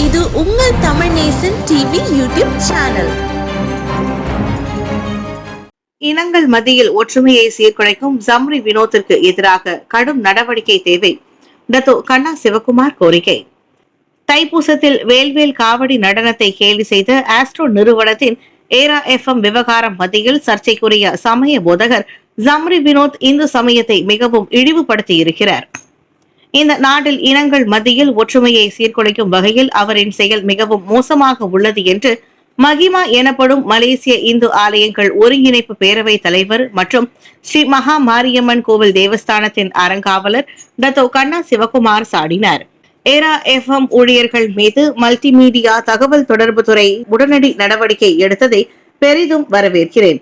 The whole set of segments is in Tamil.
உங்கள் Tamil Nesan TV YouTube channel. இனங்கள் மத்தியில் ஒற்றுமையை சீர்குலைக்கும் ஜம்ரி வினோத்திற்கு எதிராக கடும் நடவடிக்கை தேவை. டத்தோ கண்ணா சிவகுமார் கோரிக்கை. தைப்பூசத்தில் வேல்வேல் காவடி நடனத்தை கேலி செய்த ஆஸ்ட்ரோ நிறுவனத்தின் ஏரா எஃப்எம் விவகாரம் மத்தியில் சர்ச்சைக்குரிய சமய போதகர் ஜம்ரி வினோத் இந்து சமயத்தை மிகவும் இழிவுபடுத்தி இருக்கிறார் இந்த நாட்டில் இனங்கள் மத்தியில் ஒற்றுமையை சீர்குலைக்கும் வகையில் அவரின் செயல் மிகவும் மோசமாக உள்ளது என்று மகிமா எனப்படும் மலேசிய இந்து ஆலயங்கள் ஒருங்கிணைப்பு பேரவை தலைவர் மற்றும் ஸ்ரீ மகா மாரியம்மன் கோவில் தேவஸ்தானத்தின் அறங்காவலர் டத்தோ கண்ணா சிவகுமார் சாடினார். ஏரா எஃப்எம் ஊழியர்கள் மீது மல்டிமீடியா தகவல் தொடர்பு துறை உடனடி நடவடிக்கை எடுத்ததை பெரிதும் வரவேற்கிறேன்.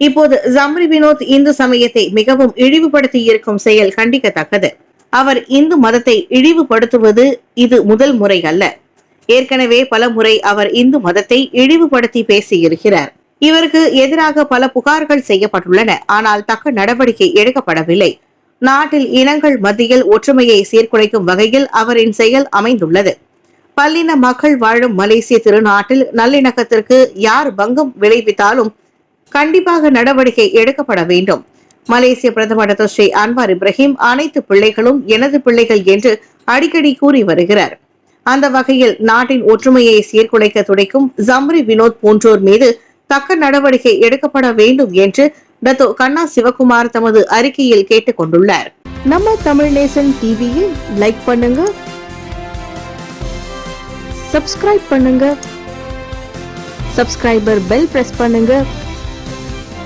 இப்போது ஜம்ரி வினோத் இந்து சமயத்தை மிகவும் இழிவுபடுத்தி இருக்கும் செயல் கண்டிக்கத்தக்கது. அவர் இந்து மதத்தை இழிவுபடுத்துவது இது முதல் முறை அல்ல ஏற்கனவே பல முறை அவர் இந்து மதத்தை இழிவுபடுத்தி பேசியிருக்கிறார் இவருக்கு எதிராக பல புகார்கள் செய்யப்பட்டுள்ளன. ஆனால் தக்க நடவடிக்கை எடுக்கப்படவில்லை. நாட்டில் இனங்கள் மத்தியில் ஒற்றுமையை சீர்குலைக்கும் வகையில் அவரின் செயல் அமைந்துள்ளது. பல்லின மக்கள் வாழும் மலேசிய திருநாட்டில் நல்லிணக்கத்திற்கு யார் பங்கம் விளைவித்தாலும் கண்டிப்பாக நடவடிக்கை எடுக்கப்பட வேண்டும். மலேசிய பிரதமர் டாக்டர் ஸ்ரீ அன்வார் இப்ராஹிம் அனைத்து பிள்ளைகளும் எனது பிள்ளைகள் என்று அடிக்கடி கூறி வருகிறார். அந்த வகையில் நாட்டின் ஒற்றுமையை சீர்குலைக்க துடைக்கும் ஜம்ரி வினோத் போன்றோர் மீது தக்க நடவடிக்கை எடுக்கப்பட வேண்டும் என்று டத்தோ கண்ணா சிவகுமார் தமது அறிக்கையில் கேட்டுக் கொண்டுள்ளார். நம்ம தமிழ் நேசன் டிவியில் லைக் பண்ணுங்க சப்ஸ்கிரைப் பண்ணுங்க சப்ஸ்கிரைபர் பெல் பிரஸ் பண்ணுங்க.